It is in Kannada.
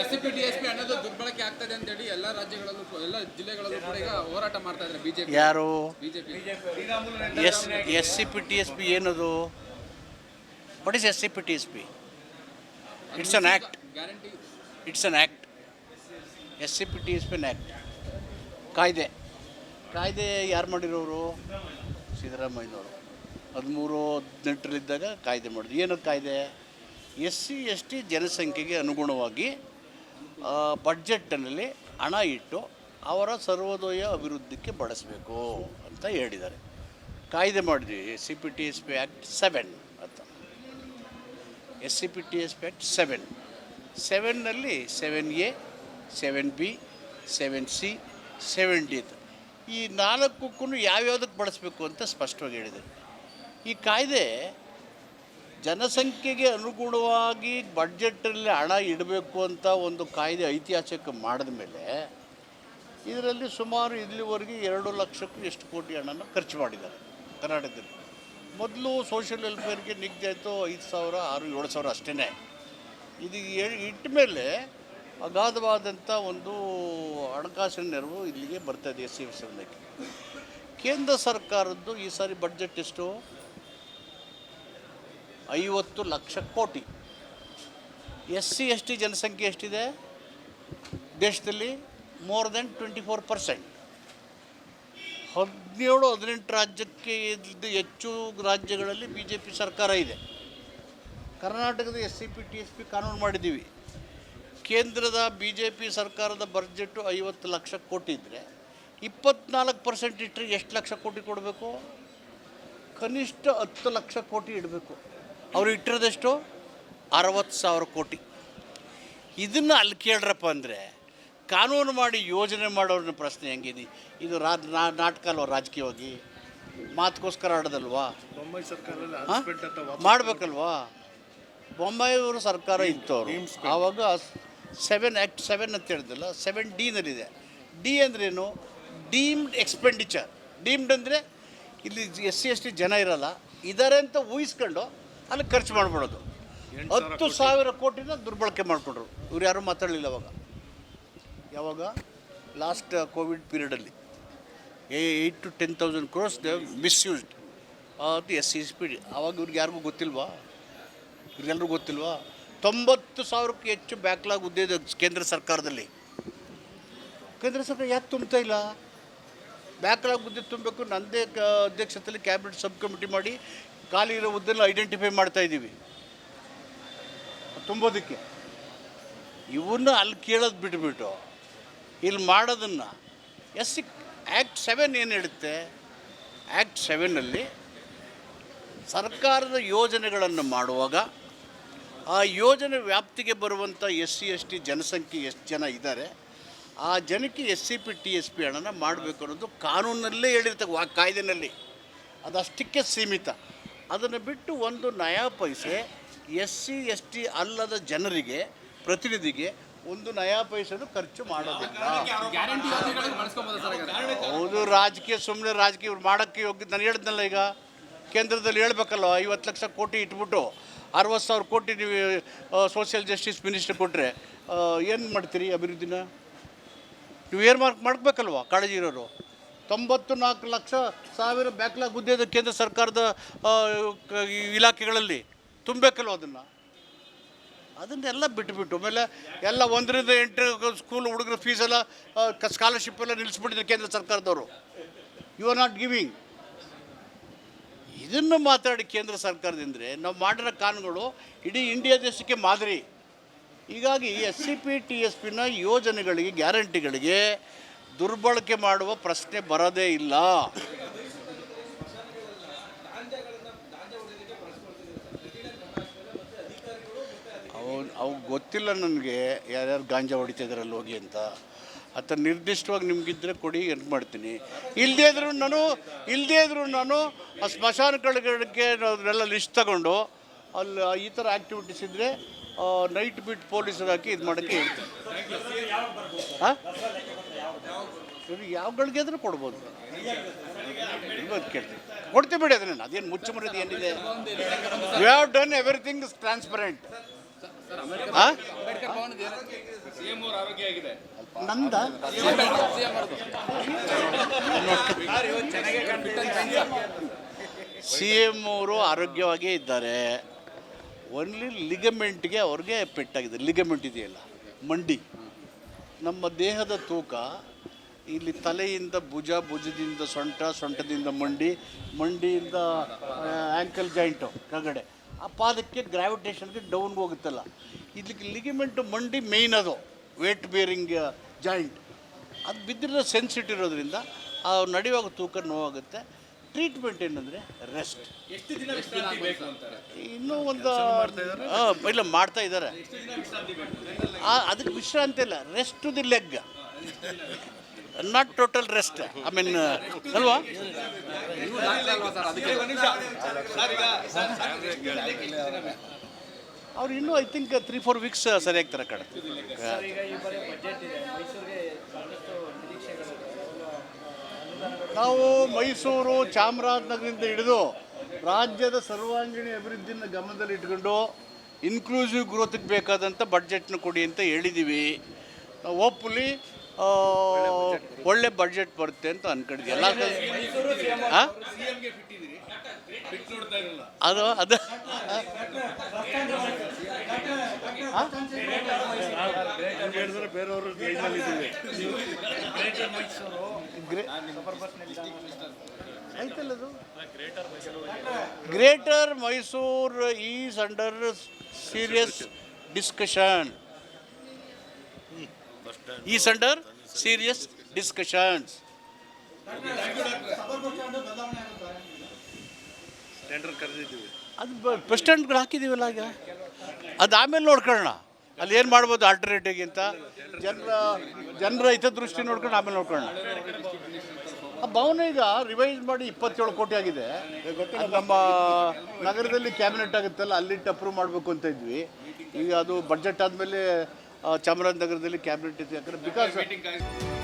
S P T S P ಅನ್ನೋದು ದುರ್ಬಳಕೆ ಆಗ್ತದೆ ಅಂತೇಳಿ ಎಲ್ಲ ರಾಜ್ಯಗಳಲ್ಲೂ ಎಲ್ಲ ಜಿಲ್ಲೆಗಳಲ್ಲೂ ಕೂಡ ಈಗ ಹೋರಾಟ ಮಾಡ್ತಾ ಇದ್ದಾರೆ ಬಿಜೆಪಿ ಯಾರು? BJP S S C P T S P ಏನದು? What is S C P T S P it's an act guarantee it's an act S C P T S P an act ಕಾಯ್ದೆ. ಕಾಯ್ದೆ ಯಾರು ಮಾಡಿರೋರು? ಸಿದ್ದರಾಮಯ್ಯನವರು. ಹದಿಮೂರು ಹದಿನೆಂಟರಲ್ಲಿದ್ದಾಗ ಕಾಯ್ದೆ ಮಾಡಿದ್ರು. ಏನದು ಕಾಯ್ದೆ? ಎಸ್ ಸಿ ಎಸ್ ಟಿ ಜನಸಂಖ್ಯೆಗೆ ಅನುಗುಣವಾಗಿ ಬಡ್ಜೆಟ್ನಲ್ಲಿ ಹಣ ಇಟ್ಟು ಅವರ ಸರ್ವೋದಯ ಅಭಿವೃದ್ಧಿಗೆ ಬಳಸಬೇಕು ಅಂತ ಹೇಳಿದ್ದಾರೆ. ಕಾಯ್ದೆ ಮಾಡಿದ್ವಿ S C P T S P act seven ಅಂತ. S C P T S P act seven ಸೆವೆನ್ನಲ್ಲಿ seven A seven B seven C seven D ಈ ನಾಲ್ಕಕ್ಕೂ ಯಾವ್ಯಾವುದಕ್ಕೆ ಬಳಸಬೇಕು ಅಂತ ಸ್ಪಷ್ಟವಾಗಿ ಹೇಳಿದೆ ಈ ಕಾಯ್ದೆ ಜನಸಂಖ್ಯೆಗೆ ಅನುಗುಣವಾಗಿ ಬಡ್ಜೆಟಲ್ಲಿ ಹಣ ಇಡಬೇಕು ಅಂತ ಒಂದು ಕಾಯ್ದೆ ಐತಿಹಾಸಿಕ ಮಾಡಿದ ಮೇಲೆ ಇದರಲ್ಲಿ ಸುಮಾರು ಇಲ್ಲಿವರೆಗೆ ಎರಡು ಲಕ್ಷಕ್ಕೂ ಎಷ್ಟು ಕೋಟಿ ಹಣನ ಖರ್ಚು ಮಾಡಿದ್ದಾರೆ ಕರ್ನಾಟಕದಲ್ಲಿ. ಮೊದಲು ಸೋಷಿಯಲ್ ವೆಲ್ಫೇರ್ಗೆ ನಿಗದಿ ಆಯಿತು ಐದು ಸಾವಿರ, ಆರು, ಏಳು ಸಾವಿರ ಅಷ್ಟೇ ಇದು ಇಟ್ಟ ಮೇಲೆ ಅಗಾಧವಾದಂಥ ಒಂದು ಹಣಕಾಸಿನ ನೆರವು ಇಲ್ಲಿಗೆ ಬರ್ತದೆ ಎಸ್ ಸಿ ಕೇಂದ್ರ ಸರ್ಕಾರದ್ದು ಈ ಸಾರಿ ಬಡ್ಜೆಟ್ ಎಷ್ಟು? ಐವತ್ತು ಲಕ್ಷ ಕೋಟಿ. ಎಸ್ ಸಿ ಎಸ್ ಟಿ ಜನಸಂಖ್ಯೆ ಎಷ್ಟಿದೆ? ದೇಶದಲ್ಲಿ more than twenty four percent ಹದಿನೇಳು, ಹದಿನೆಂಟು ರಾಜ್ಯಕ್ಕೆ ಹೆಚ್ಚು ರಾಜ್ಯಗಳಲ್ಲಿ ಬಿ ಜೆ ಪಿ ಸರ್ಕಾರ ಇದೆ. ಕರ್ನಾಟಕದ S C P, T, S P ಕಾನೂನು ಮಾಡಿದ್ದೀವಿ. ಕೇಂದ್ರದ ಬಿ ಜೆ ಪಿ ಸರ್ಕಾರದ ಬಜೆಟ್ಟು ಐವತ್ತು ಲಕ್ಷ ಕೋಟಿ ಇದ್ದರೆ ಇಪ್ಪತ್ನಾಲ್ಕು ಪರ್ಸೆಂಟ್ ಇಟ್ಟರೆ ಎಷ್ಟು ಲಕ್ಷ ಕೋಟಿ ಕೊಡಬೇಕು? ಕನಿಷ್ಠ ಹತ್ತು ಲಕ್ಷ ಕೋಟಿ ಇಡಬೇಕು. ಅವರು ಇಟ್ಟಿರೋದೆಷ್ಟು? ಅರವತ್ತು ಸಾವಿರ ಕೋಟಿ. ಇದನ್ನು ಅಲ್ಲಿ ಕೇಳ್ರಪ್ಪ ಅಂದರೆ ಕಾನೂನು ಮಾಡಿ ಯೋಜನೆ ಮಾಡೋರನ್ನ ಪ್ರಶ್ನೆ ಹೆಂಗಿದೆ? ಇದು ರಾ ನಾ- ನಾಟಕ ಅಲ್ವಾ ರಾಜಕೀಯವಾಗಿ? ಮಾತುಗೋಸ್ಕರ ಆಡೋದಲ್ವಾ? ಬೊಂಬೈ ಸರ್ಕಾರ ಮಾಡಬೇಕಲ್ವಾ? ಬೊಂಬೈ ಅವರು ಸರ್ಕಾರ ಇತ್ತು ಅವರು ಆವಾಗ ಸೆವೆನ್ ಆ್ಯಕ್ಟ್ ಸೆವೆನ್ ಅಂತ ಹೇಳಿದಲ್ಲ ಸೆವೆನ್ ಡಿನಲ್ಲಿದೆ ಡಿ ಅಂದ್ರೇನು ಡೀಮ್ಡ್ ಎಕ್ಸ್ಪೆಂಡಿಚರ್ ಡೀಮ್ಡ್ ಅಂದರೆ ಇಲ್ಲಿ ಎಸ್ ಸಿ ಎಸ್ ಟಿ ಜನ ಇರಲ್ಲ. ಇದಾರೆ ಅಂತ ಊಹಿಸ್ಕೊಂಡು ಅಲ್ಲಿ ಖರ್ಚು ಮಾಡ್ಬಿಡೋದು. ಹತ್ತು ಸಾವಿರ ಕೋಟಿನ ದುರ್ಬಳಕೆ ಮಾಡಿಕೊಂಡ್ರು. ಇವ್ರು ಯಾರೂ ಮಾತಾಡಲಿಲ್ಲ ಅವಾಗ. ಯಾವಾಗ? Last Covid ಪೀರಿಯಡಲ್ಲಿ. Eight to ten thousand crores they misused. ಅದು S C S P. D ಆವಾಗ ಇವ್ರಿಗೆ ಯಾರಿಗೂ ಗೊತ್ತಿಲ್ವಾ? ಇವ್ರಿಗೆಲ್ಲರಿಗೂ ಗೊತ್ತಿಲ್ವಾ? ತೊಂಬತ್ತು ಸಾವಿರಕ್ಕೂ ಹೆಚ್ಚು ಬ್ಯಾಕ್ಲಾಗ್ ಉದ್ಯೋಗ ಕೇಂದ್ರ ಸರ್ಕಾರದಲ್ಲಿ. ಕೇಂದ್ರ ಸರ್ಕಾರ ಯಾಕೆ ತುಂಬ್ತಾ ಇಲ್ಲ? ಬ್ಯಾಕ್ಲಾಗ್ ಹುದ್ದೆ ತುಂಬಬೇಕು. ನನ್ನದೇ ಕ ಅಧ್ಯಕ್ಷತೆಯಲ್ಲಿ ಕ್ಯಾಬಿನೆಟ್ ಸಬ್ ಕಮಿಟಿ ಮಾಡಿ ಖಾಲಿ ಇರೋ ಹುದ್ದೆಲ್ಲ ಐಡೆಂಟಿಫೈ ಮಾಡ್ತಾ ಇದ್ದೀವಿ. ತುಂಬೋದಕ್ಕೆ. ಇವನ್ನ ಅಲ್ಲಿ ಕೇಳೋದು ಬಿಟ್ಬಿಟ್ಟು, ಇಲ್ಲಿ ಮಾಡೋದನ್ನು, ಎಸ್ ಆ್ಯಕ್ಟ್ ಸೆವೆನ್ ಏನು ಹೇಳುತ್ತೆ? ಆ್ಯಕ್ಟ್ ಸೆವೆನ್ನಲ್ಲಿ ಸರ್ಕಾರದ ಯೋಜನೆಗಳನ್ನು ಮಾಡುವಾಗ, ಆ ಯೋಜನೆ ವ್ಯಾಪ್ತಿಗೆ ಬರುವಂಥ ಎಸ್ ಸಿ, ಎಸ್ ಟಿ ಜನಸಂಖ್ಯೆ ಎಷ್ಟು ಜನ ಇದ್ದಾರೆ ಆ ಜನಕ್ಕೆ S C P, T S P ಹಣನ ಮಾಡಬೇಕು ಅನ್ನೋದು ಕಾನೂನಲ್ಲೇ ಹೇಳಿರ್ತಕ್ಕ ವಾ ಕಾಯ್ದೆನಲ್ಲಿ. ಅದಷ್ಟಕ್ಕೆ ಸೀಮಿತ. ಅದನ್ನು ಬಿಟ್ಟು ಒಂದು ನಯಾ ಪೈಸೆ ಎಸ್ ಸಿ ಎಸ್ ಟಿ ಅಲ್ಲದ ಜನರಿಗೆ ಪ್ರತಿನಿಧಿಗೆ ಒಂದು ನಯಾ ಪೈಸೆನೂ ಖರ್ಚು ಮಾಡೋದಿಲ್ಲ. ಹೌದು ರಾಜಕೀಯ ಸುಮ್ಮನೆ ರಾಜಕೀಯ ಇವ್ರು ಮಾಡೋಕ್ಕೆ ಯೋಗ್ಯ ನಾನು ಹೇಳಿದ್ನಲ್ಲ ಈಗ. ಕೇಂದ್ರದಲ್ಲಿ ಹೇಳ್ಬೇಕಲ್ಲ ಐವತ್ತು ಲಕ್ಷ ಕೋಟಿ ಇಟ್ಬಿಟ್ಟು ಅರವತ್ತು ಸಾವಿರ ಕೋಟಿ ನೀವು ಸೋಷಿಯಲ್ ಜಸ್ಟಿಸ್ ಮಿನಿಸ್ಟರ್ ಕೊಟ್ಟರೆ ಏನು ಮಾಡ್ತೀರಿ ಅಭಿವೃದ್ಧಿನ? ನೀವು ಏರ್ಮಾರ್ಕ್ ಮಾಡಬೇಕಲ್ವ ಕಾಳಜಿ ಇರೋರು ತೊಂಬತ್ತು ನಾಲ್ಕು ಲಕ್ಷ ಸಾವಿರ ಬ್ಯಾಕ್ಲಾಗ್ ಹುದ್ದೆ ಇದೆ ಕೇಂದ್ರ ಸರ್ಕಾರದ ಇಲಾಖೆಗಳಲ್ಲಿ ತುಂಬಬೇಕಲ್ಲ ಅದನ್ನು. ಅದನ್ನೆಲ್ಲ ಬಿಟ್ಟುಬಿಟ್ಟು ಆಮೇಲೆ ಎಲ್ಲ ಒಂದರಿಂದ ಎಂಟು ಸ್ಕೂಲ್ ಹುಡುಗರ ಫೀಸ್ ಎಲ್ಲ ಸ್ಕಾಲರ್ಶಿಪ್ ಎಲ್ಲ ನಿಲ್ಲಿಸ್ಬಿಟ್ಟಿದ್ರು ಕೇಂದ್ರ ಸರ್ಕಾರದವರು. ಯು ಆರ್ ನಾಟ್ ಗಿವಿಂಗ್ ಇದನ್ನು ಮಾತಾಡಿ ಕೇಂದ್ರ ಸರ್ಕಾರದಿಂದರೆ ನಾವು ಮಾಡಿರೋ ಕಾನೂನುಗಳು ಇಡೀ ಇಂಡಿಯಾ ದೇಶಕ್ಕೆ ಮಾದರಿ. ಹೀಗಾಗಿ S C P T S ಪಿನ ಯೋಜನೆಗಳಿಗೆ, ಗ್ಯಾರಂಟಿಗಳಿಗೆ ದುರ್ಬಳಕೆ ಮಾಡುವ ಪ್ರಶ್ನೆ ಬರೋದೇ ಇಲ್ಲ. ಅವು ಅವು ಗೊತ್ತಿಲ್ಲ ನನಗೆ ಯಾರ್ಯಾರು ಗಾಂಜಾ ಹೊಡಿತಿದ್ದಾರಲ್ಲಿ ಹೋಗಿ ಅಂತ. ಅಥವಾ ನಿರ್ದಿಷ್ಟವಾಗಿ ನಿಮಗಿದ್ರೆ ಕೊಡಿ ಎಂಟು ಮಾಡ್ತೀನಿ. ಇಲ್ಲದೇ ಇದ್ರೂ ನಾನು ಇಲ್ಲದೇ ಇದ್ರೂ ನಾನು ಆ ಸ್ಮಶಾನ ಸ್ಮಶಾನಗಳಿಗೆ ಅದನ್ನೆಲ್ಲ ಲಿಸ್ಟ್ ತಗೊಂಡು ಅಲ್ಲಿ ಈ ಥರ ಆ್ಯಕ್ಟಿವಿಟೀಸ್ ಇದ್ದರೆ ನೈಟ್ ಬಿಟ್ ಪೊಲೀಸರು ಹಾಕಿ ಇದು ಮಾಡೋಕ್ಕೆ ಹೇಳ್ತೀನಿ. ಹಾಂ ಸರಿ ಯಾವ ಆದರೂ ಕೊಡ್ಬೋದು. ಕೇಳ್ತೀನಿ. ಕೊಡ್ತೀವಿ ಬಿಡಿ ಅದನ್ನ ಅದೇನು ಮುಚ್ಚುಮರದು ಏನಿದೆ? You have done everything is transparent Nanda? C M ಅವರು ಆರೋಗ್ಯವಾಗೇ ಇದ್ದಾರೆ. ಓನ್ಲಿ ಲಿಗಮೆಂಟ್ಗೆ ಅವ್ರಿಗೆ ಪೆಟ್ಟಾಗಿದೆ. ಲಿಗಮೆಂಟ್ ಇದೆಯಲ್ಲ, ಮಂಡಿ. ನಮ್ಮ ದೇಹದ ತೂಕ ಇಲ್ಲಿ ತಲೆಯಿಂದ ಭುಜ ಭುಜದಿಂದ ಸೊಂಟ ಸೊಂಟದಿಂದ ಮಂಡಿ ಮಂಡಿಯಿಂದ ಆ್ಯಂಕಲ್ ಜಾಯಿಂಟು ಕಗಡೆ ಆ ಪಾದಕ್ಕೆ ಗ್ರಾವಿಟೇಷನ್ಗೆ ಡೌನ್ ಹೋಗುತ್ತಲ್ಲ. ಇಲ್ಲಿ ಲಿಗಿಮೆಂಟ್ ಮಂಡಿ ಮೇಯ್ನ್ ಅದು. ವೇಟ್ ಬೇರಿಂಗ್ ಜಾಯಿಂಟ್ ಅದು ಬಿದ್ದಿರೋ ಸೆನ್ಸಿಟಿವ್ ಇರೋದ್ರಿಂದ ಆ ನಡೆಯುವಾಗ ತೂಕ ನೋವಾಗುತ್ತೆ. ಟ್ರೀಟ್ಮೆಂಟ್ ಏನಂದರೆ ರೆಸ್ಟ್ ಎಷ್ಟು ದಿನ ಇನ್ನೂ ಒಂದು ಹಾಂ ಇಲ್ಲ ಮಾಡ್ತಾ ಇದ್ದಾರೆ. ಅದಕ್ಕೆ ವಿಶ್ರಾಂತಿ ಇಲ್ಲ rest to the leg not total rest I mean ಅಲ್ವಾ? ಅವ್ರು ಇನ್ನೂ I think three four weeks ಸರಿಯಾಗಿ ತರ ಕಡೆ ನಾವು ಮೈಸೂರು, ಚಾಮರಾಜನಗರದಿಂದ ಹಿಡಿದು ರಾಜ್ಯದ ಸರ್ವಾಂಗೀಣ ಅಭಿವೃದ್ಧಿನ ಗಮನದಲ್ಲಿ ಇಟ್ಕೊಂಡು ಇನ್ಕ್ಲೂಸಿವ್ ಗ್ರೋತ್ಗೆ ಬೇಕಾದಂಥ ಬಡ್ಜೆಟ್ನ ಕೊಡಿ ಅಂತ ಹೇಳಿದ್ದೀವಿ ಹೋಪ್ಫುಲಿ ಒಳ್ಳೆ ಬಡ್ಜೆಟ್ ಬರುತ್ತೆ ಅಂತ ಅನ್ಕೊಂಡಿದ್ವಿ ಎಲ್ಲ ಅದು ಅದು. Greater Mysore is under serious discussion. Is under serious discussions. ಅದು ಬಸ್ ಸ್ಟ್ಯಾಂಡ್ಗಳು ಹಾಕಿದ್ದೀವಲ್ಲ ಈಗ? ಅದು ಆಮೇಲೆ ನೋಡ್ಕೊಳ್ಳೋಣ. ಅಲ್ಲಿ ಏನು ಮಾಡ್ಬೋದು ಆಲ್ಟರ್ನೇಟಿವ್ಗಿಂತ ಜನರ ಜನರ ಹಿತದೃಷ್ಟಿ ನೋಡ್ಕೊಂಡು ಆಮೇಲೆ ನೋಡ್ಕೊಳ್ಳೋಣ. ಆ ಭವನ ಈಗ ರಿವೈಸ್ ಮಾಡಿ ಇಪ್ಪತ್ತೇಳು ಕೋಟಿ ಆಗಿದೆ. ನಮ್ಮ ನಗರದಲ್ಲಿ ಕ್ಯಾಬಿನೆಟ್ ಆಗುತ್ತಲ್ಲ ಅಲ್ಲಿಟ್ಟು ಅಪ್ರೂವ್ ಮಾಡಬೇಕು ಅಂತ ಇದ್ವಿ. ಈಗ ಅದು ಬಜೆಟ್ ಆದಮೇಲೆ ಚಾಮರಾಜನಗರದಲ್ಲಿ ಕ್ಯಾಬಿನೆಟ್ ಇದೆ ಯಾಕಂದ್ರೆ ಬಿಕಾಸ್